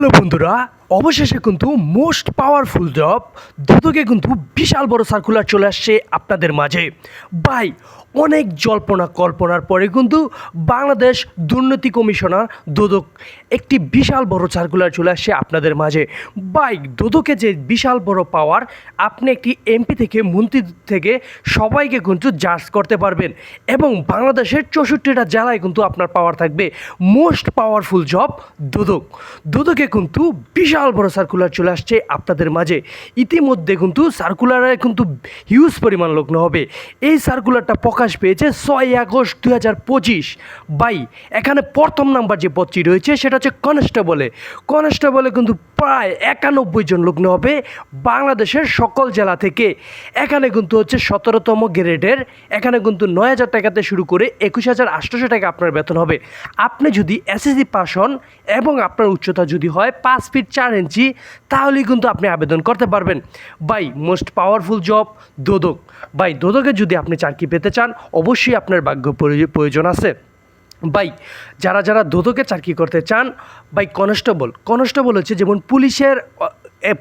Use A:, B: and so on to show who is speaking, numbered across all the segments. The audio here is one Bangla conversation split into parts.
A: হ্যালো বন্ধুরা, অবশেষে কিন্তু মোস্ট পাওয়ারফুল জব দুদকে কিন্তু বিশাল বড় সার্কুলার চলে আসছে আপনাদের মাঝে। বাই অনেক জল্পনা কল্পনার পরে কিন্তু বাংলাদেশ দুর্নীতি কমিশনার দুদক একটি বিশাল বড় সার্কুলার চলে আসছে আপনাদের মাঝে। বাই দুদকে যে বিশাল বড় পাওয়ার আপনি একটি এমপি থেকে মন্ত্রী থেকে সবাইকে কিন্তু জাজ করতে পারবেন এবং বাংলাদেশের চৌষট্টিটা জেলায় কিন্তু আপনার পাওয়ার থাকবে। Most powerful job Dudok. দুদকে কিন্তু বিশাল বড় সার্কুলার চলে আসছে আপনাদের মাঝে। ইতিমধ্যে কিন্তু সার্কুলারে কিন্তু হিউজ পরিমাণ লগ্ন হবে। এই সার্কুলারটা প্রকাশ পেয়েছে ছয় আগস্ট দুই হাজার পঁচিশ। বাই এখানে প্রথম নাম্বার যে পদটি রয়েছে সেটা হচ্ছে কনস্টেবলে কনস্টেবলে কিন্তু প্রায় একানব্বই জন লগ্ন হবে বাংলাদেশের সকল জেলা থেকে। এখানে কিন্তু হচ্ছে সতেরোতম গ্রেডের, এখানে কিন্তু নয় হাজার টাকাতে শুরু করে একুশ হাজার আটশোশো টাকা আপনার বেতন হবে। আপনি যদি এসএসসি পাস হন এবং আপনার উচ্চতা যদি হয় পাঁচ ফিট চার ইঞ্চি, তাহলেই কিন্তু আপনি আবেদন করতে পারবেন। By most powerful job Dudok. By, দোদকে যদি আপনি চাকরি পেতে চান, অবশ্যই আপনার ভাগ্য প্রয়োজ- প্রয়োজন আছে। বাই, যারা যারা দোদকে চাকরি করতে চান, বাই কনস্টেবল কনস্টেবল হচ্ছে যেমন পুলিশের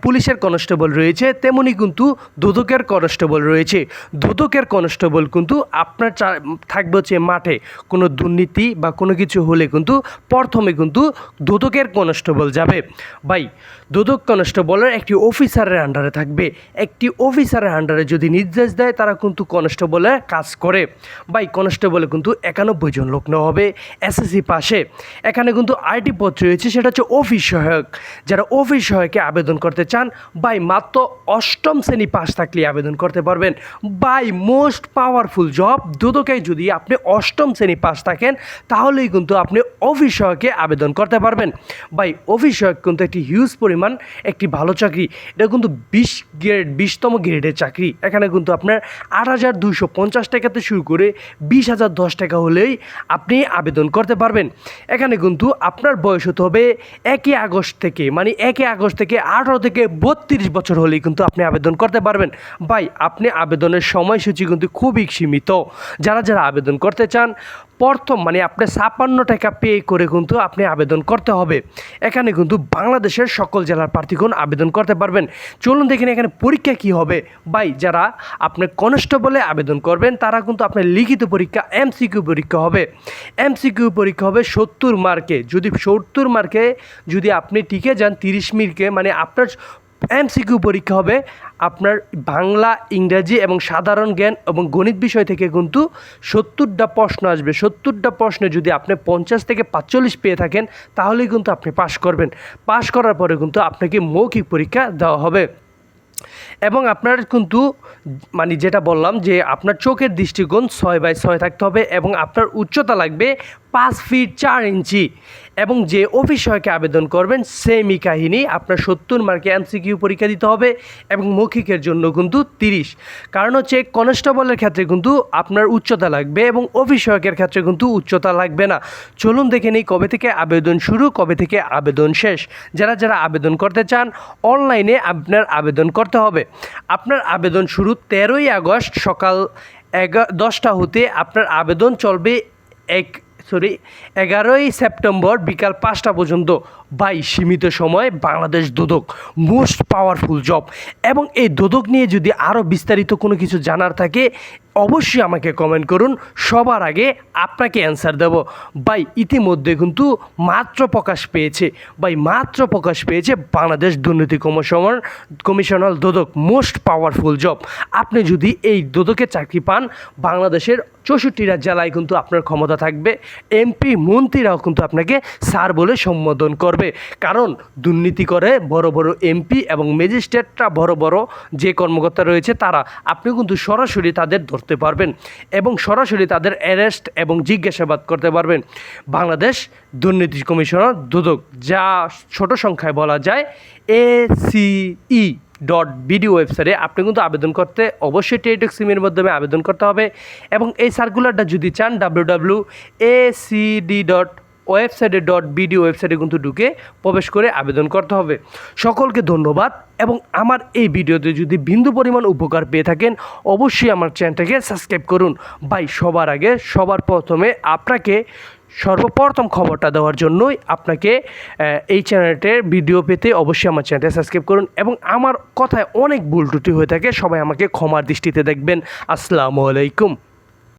A: পুলিশের কনস্টেবল রয়েছে, তেমনি কিন্তু দোদকের কনস্টেবল রয়েছে। দোদকের কনস্টেবল কিন্তু আপনার থাকবে হচ্ছে মাঠে। কোনো দুর্নীতি বা কোনো কিছু হলে কিন্তু প্রথমে কিন্তু দোদকের কনস্টেবল যাবে। বাই দোদক কনস্টেবলের একটি অফিসারের আন্ডারে থাকবে। একটি অফিসারের আন্ডারে যদি নির্দেশ দেয়, তারা কিন্তু কনস্টেবলে কাজ করে। বাই কনস্টেবলে কিন্তু একানব্বই জন লোক নেওয়া হবে এসএসসি পাশে। এখানে কিন্তু আইটি পদ রয়েছে, সেটা হচ্ছে অফিস সহায়ক। যারা অফিস সহায়কে আবেদন করতে চান বাই মাত্র অষ্টম শ্রেণি পাস থাকলে আবেদন করতে পারবেন। বাই মোস্ট পাওয়ারফুল জব দুদকে যদি আপনি অষ্টম শ্রেণি পাস থাকেন, তাহলেই কিন্তু আপনি অফিস সহায়কে আবেদন করতে পারবেন। বাই অফিস সহায়ক কিন্তু একটি হিউজ পরিমাণ একটি ভালো চাকরি। এটা কিন্তু বিশ গ্রেড বিশতম গ্রেডের চাকরি। এখানে কিন্তু আপনার আট হাজার দুইশো পঞ্চাশ টাকাতে শুরু করে বিশ হাজার দশ টাকা হলেই আপনি আবেদন করতে পারবেন। এখানে কিন্তু আপনার বয়স হতে হবে একই আগস্ট থেকে মানে একই আগস্ট থেকে আঠারো থেকে বত্রিশ বছর হলেই কিন্তু আপনি আবেদন করতে পারবেন। ভাই, আপনি আবেদনের সময়সূচি কিন্তু খুবই সীমিত। যারা যারা আবেদন করতে চান, প্রথম মানে আপনি ছাপ্পান্ন টাকা পে করে কিন্তু আপনি আবেদন করতে হবে। এখানে কিন্তু বাংলাদেশের সকল জেলার প্রার্থীগণ আবেদন করতে পারবেন। চলুন দেখেন এখানে পরীক্ষা কি হবে। ভাই, যারা আপনি কনস্টেবলে আবেদন করবেন, তারা কিন্তু আপনার লিখিত পরীক্ষা, এমসিকিউ পরীক্ষা হবে। এমসিকিউ পরীক্ষা হবে সত্তর মার্কে। যদি সত্তর মার্কে যদি আপনি টিকে যান, তিরিশ মিনিটকে মানে আপনার এমসিকিউ পরীক্ষা হবে। আপনার বাংলা, ইংরাজি এবং সাধারণ জ্ঞান এবং গণিত বিষয় থেকে কিন্তু সত্তরটা প্রশ্ন আসবে। সত্তরটা প্রশ্নে যদি আপনি পঞ্চাশ থেকে পাঁচচল্লিশ পেয়ে থাকেন, তাহলেই কিন্তু আপনি পাশ করবেন। পাশ করার পরে কিন্তু আপনাকে মৌখিক পরীক্ষা দেওয়া হবে। এবং আপনার কিন্তু মানে যেটা বললাম যে আপনার চোখের দৃষ্টিকোণ ছয় বাই ছয় থাকতে হবে এবং আপনার উচ্চতা লাগবে পাঁচ ফিট চার ইঞ্চি। এবং যে অফিস আবেদন করবেন সেমই কাহিনী আপনার সত্তর মার্কে এমসিকিউ পরীক্ষা দিতে হবে এবং মৌখিকের জন্য কিন্তু তিরিশ। কারণ হচ্ছে কনস্টেবলের ক্ষেত্রে কিন্তু আপনার উচ্চতা লাগবে এবং অফিস ক্ষেত্রে কিন্তু উচ্চতা লাগবে না। চলুন দেখে নিই কবে থেকে আবেদন শুরু, কবে থেকে আবেদন শেষ। যারা যারা আবেদন করতে চান, অনলাইনে আপনার আবেদন করতে হবে। আপনার আবেদন শুরু তেরোই আগস্ট সকাল এগা দশটা হতে আপনার আবেদন চলবে এক সরি এগারোই সেপ্টেম্বর বিকাল পাঁচটা পর্যন্ত। বাই সীমিত সময় Bangladesh Dudok most powerful job এবং এই দোদক নিয়ে যদি আরও বিস্তারিত কোনো কিছু জানার থাকে, অবশ্যই আমাকে কমেন্ট করুন। সবার আগে আপনাকে অ্যান্সার দেব। বাই, ইতিমধ্যে কিন্তু মাত্র প্রকাশ পেয়েছে। বাই, মাত্র প্রকাশ পেয়েছে বাংলাদেশ দুর্নীতি commissioner commissioner Dudok most powerful job আপনি যদি এই দোদকে চাকরি পান, বাংলাদেশের চৌষট্টিটা জেলায় কিন্তু আপনার ক্ষমতা থাকবে। এমপি, মন্ত্রীরাও কিন্তু আপনাকে স্যার বলে সম্বোধন করবে। কারণ দুর্নীতি করে বড় বড় এমপি এবং ম্যাজিস্ট্রেটরা বড় বড় যে কর্মকর্তা রয়েছে তারা, আপনি কিন্তু সরাসরি তাদের ধরতে পারবেন এবং সরাসরি তাদের অ্যারেস্ট এবং জিজ্ঞাসাবাদ করতে পারবেন। বাংলাদেশ দুর্নীতি কমিশনার দুদক, যা ছোট সংখ্যায় বলা যায় এ এসিই ডট বিডি ওয়েবসাইটে আপনি কিন্তু আবেদন করতে অবশ্যই টেলিটক সিমের মাধ্যমে আবেদন করতে হবে এবং এই সার্কুলারটা যদি চান ডাব্লিউ ডাব্লিউ এসিডি ডট ওয়েবসাইটে ডট বিডি ওয়েবসাইটে কিন্তু ঢুকে প্রবেশ করে আবেদন করতে হবে। সকলকে ধন্যবাদ এবং আমার এই ভিডিওতে যদি বিন্দু পরিমাণ উপকার পেয়ে থাকেন, অবশ্যই আমার চ্যানেলটাকে সাবস্ক্রাইব করুন। বাই সবার আগে, সবার প্রথমে আপনাকে সর্বপ্রথম খবরটা দেওয়ার জন্যই আপনাকে এই চ্যানেলটির ভিডিও পেতে অবশ্যই আমার চ্যানেলটা সাবস্ক্রাইব করুন এবং আমার কথায় অনেক ভুল ত্রুটি হয়ে থাকে, সবাই আমাকে ক্ষমার দৃষ্টিতে দেখবেন। আসসালামু আলাইকুম।